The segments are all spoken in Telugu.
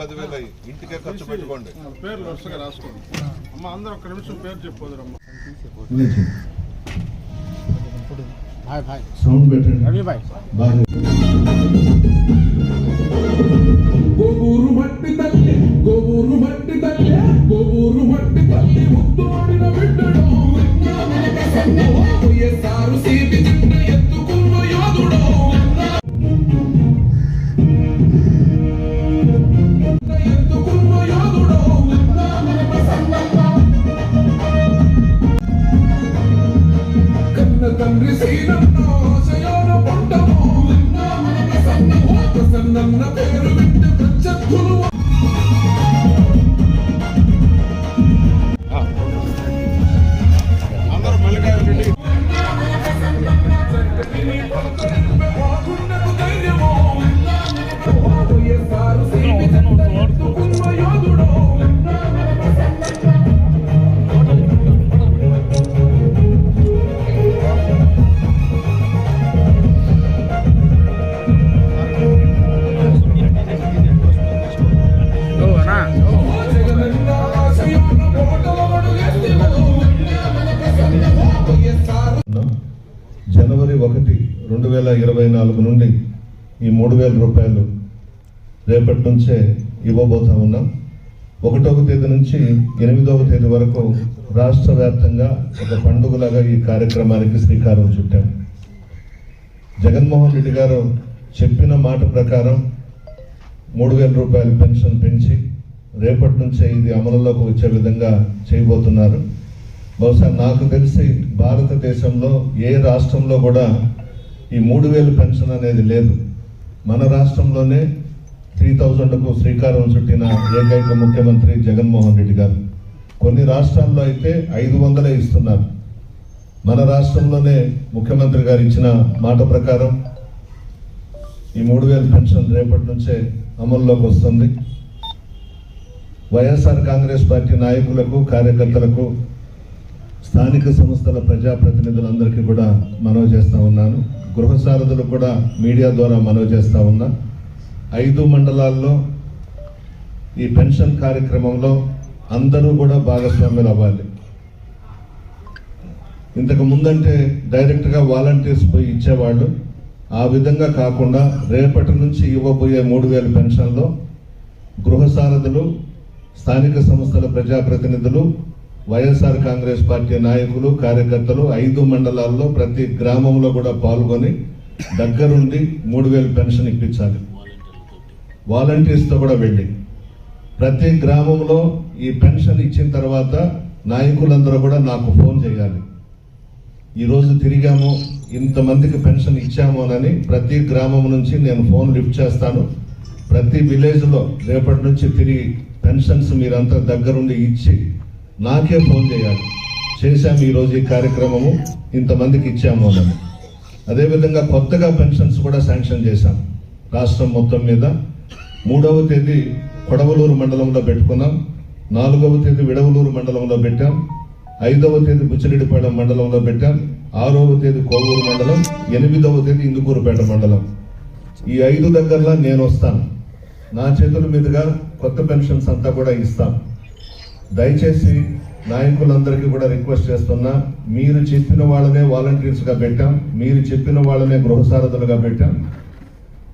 పదివేల ఇంటికే ఖర్చు పెట్టుకోండి. పేర్లు వరుసగా రాసుకోండి. అమ్మ అందరూ ఒక్క నిమిషం పేరు చెప్పొదురమ్మ. సౌండ్ పెట్టండి. బాగా జనవరి ఒకటి రెండు వేల ఇరవై నాలుగు నుండి ఈ మూడు వేల రూపాయలు రేపటి నుంచే ఇవ్వబోతా ఉన్నాం. ఒకటవ తేదీ నుంచి ఎనిమిదవ తేదీ వరకు రాష్ట్ర వ్యాప్తంగా ఒక పండుగలాగా ఈ కార్యక్రమానికి శ్రీకారం చుట్టాం. జగన్మోహన్ రెడ్డి గారు చెప్పిన మాట ప్రకారం మూడు వేల రూపాయల పెన్షన్ పెంచి రేపటి నుంచే ఇది అమలులోకి వచ్చే విధంగా చేయబోతున్నారు. బహుశా నాకు తెలిసి భారతదేశంలో ఏ రాష్ట్రంలో కూడా ఈ మూడు వేలు పెన్షన్ అనేది లేదు. మన రాష్ట్రంలోనే త్రీ థౌజండ్కు శ్రీకారం చుట్టిన ఏకైక ముఖ్యమంత్రి జగన్మోహన్ రెడ్డి గారు. కొన్ని రాష్ట్రాల్లో అయితే ఐదు వందలే ఇస్తున్నారు. మన రాష్ట్రంలోనే ముఖ్యమంత్రి గారు ఇచ్చిన మాట ప్రకారం ఈ మూడు వేలు పెన్షన్ రేపటి నుంచే అమల్లోకి వస్తుంది. వైఎస్ఆర్ కాంగ్రెస్ పార్టీ నాయకులకు కార్యకర్తలకు స్థానిక సంస్థల ప్రజాప్రతినిధులందరికీ కూడా మనవి చేస్తూ ఉన్నాను. గృహసారథులు కూడా మీడియా ద్వారా మనవి చేస్తూ ఉన్నా. ఐదు మండలాల్లో ఈ పెన్షన్ కార్యక్రమంలో అందరూ కూడా భాగస్వాములు అవ్వాలి. ఇంతకు ముందంటే డైరెక్ట్గా వాలంటీర్స్ పోయి ఇచ్చేవాళ్ళు. ఆ విధంగా కాకుండా రేపటి నుంచి ఇవ్వబోయే మూడు వేల పెన్షన్లో గృహ సారథులు స్థానిక సంస్థల ప్రజాప్రతినిధులు వైఎస్ఆర్ కాంగ్రెస్ పార్టీ నాయకులు కార్యకర్తలు ఐదు మండలాల్లో ప్రతి గ్రామంలో కూడా పాల్గొని దగ్గరుండి మూడు వేలు పెన్షన్ ఇప్పించాలి. వాలంటీర్స్తో కూడా వెళ్ళి. ప్రతి గ్రామంలో ఈ పెన్షన్ ఇచ్చిన తర్వాత నాయకులందరూ కూడా నాకు ఫోన్ చేయాలి. ఈరోజు తిరిగాము ఇంతమందికి పెన్షన్ ఇచ్చాము అని ప్రతి గ్రామం నుంచి నేను ఫోన్ లిఫ్ట్ చేస్తాను. ప్రతి విలేజ్లో రేపటి నుంచి తిరిగి పెన్షన్స్ మీరంతా దగ్గరుండి ఇచ్చి నాకే ఫోన్ చేయాలి. చేశాము ఈరోజు ఈ కార్యక్రమము. ఇంతమందికి ఇచ్చాము అని అదేవిధంగా కొత్తగా పెన్షన్స్ కూడా శాంక్షన్ చేశాం. రాష్ట్రం మొత్తం మీద మూడవ తేదీ కొడవలూరు మండలంలో పెట్టుకున్నాం. నాలుగవ తేదీ విడవలూరు మండలంలో పెట్టాం. ఐదవ తేదీ బుచ్చిరెడ్డిపేట మండలంలో పెట్టాం. ఆరవ తేదీ కోవూరు మండలం. ఎనిమిదవ తేదీ ఇందుకూరుపేట మండలం. ఈ ఐదు దగ్గరలో నేను వస్తాను నా చేతుల మీదుగా కొత్త పెన్షన్స్ అంతా కూడా ఇస్తాం దయచేసి నాయకులందరికీ కూడా రిక్వెస్ట్ చేస్తున్నా మీరు చెప్పిన వాళ్ళనే వాలంటీర్స్గా పెట్టాం మీరు చెప్పిన వాళ్ళనే గృహసారథులుగా పెట్టాం.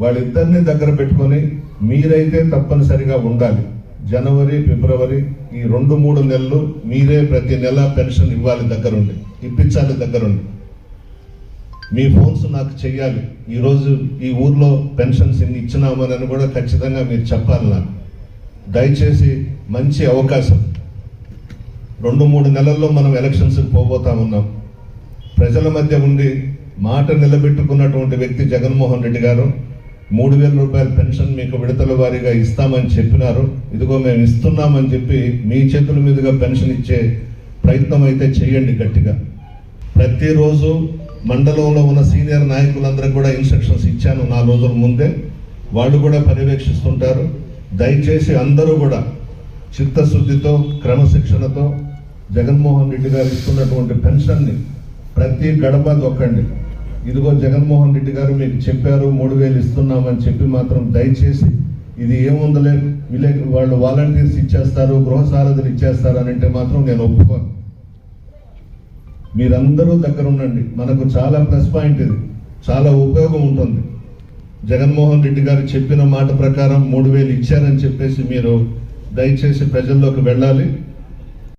వాళ్ళిద్దరిని దగ్గర పెట్టుకొని మీరైతే తప్పనిసరిగా ఉండాలి. జనవరి ఫిబ్రవరి ఈ రెండు మూడు నెలలు మీరే ప్రతి నెల పెన్షన్ ఇవ్వాలి దగ్గరుండి ఇప్పించాలి దగ్గరుండి. మీ ఫోన్స్ నాకు చెయ్యాలి. ఈరోజు ఈ ఊర్లో పెన్షన్స్ ఇన్ని ఇచ్చినామని కూడా ఖచ్చితంగా మీరు చెప్పాలి నాకు. దయచేసి మంచి అవకాశం. రెండు మూడు నెలల్లో మనం ఎలక్షన్స్కి పోబోతా ఉన్నాం. ప్రజల మధ్య ఉండి మాట నిలబెట్టుకున్నటువంటి వ్యక్తి జగన్మోహన్ రెడ్డి గారు మూడు వేల రూపాయల పెన్షన్ మీకు విడతల వారీగా ఇస్తామని చెప్పినారు. ఇదిగో మేము ఇస్తున్నామని చెప్పి మీ చేతుల మీదుగా పెన్షన్ ఇచ్చే ప్రయత్నం అయితే చేయండి గట్టిగా. ప్రతిరోజు మండలంలో ఉన్న సీనియర్ నాయకులందరికీ కూడా ఇన్స్ట్రక్షన్స్ ఇచ్చాను నా రోజుల ముందే. వాళ్ళు కూడా పర్యవేక్షిస్తుంటారు. దయచేసి అందరూ కూడా చిత్తశుద్ధితో క్రమశిక్షణతో జగన్మోహన్ రెడ్డి గారు ఇస్తున్నటువంటి పెన్షన్ని ప్రతి గడప దొక్కండి. ఇదిగో జగన్మోహన్ రెడ్డి గారు మీకు చెప్పారు మూడు వేలు ఇస్తున్నామని చెప్పి మాత్రం దయచేసి ఇది ఏముందలే విలే వాళ్ళు వాలంటీర్స్ ఇచ్చేస్తారు గృహ సారథులు ఇచ్చేస్తారు అని అంటే మాత్రం నేను ఒప్పుకోను. మీరందరూ దగ్గర ఉండండి. మనకు చాలా ప్లస్ పాయింట్ ఇది. చాలా ఉపయోగం ఉంటుంది. జగన్మోహన్ రెడ్డి గారు చెప్పిన మాట ప్రకారం మూడు వేలు ఇచ్చారని చెప్పేసి మీరు దయచేసి ప్రజల్లోకి వెళ్ళాలి.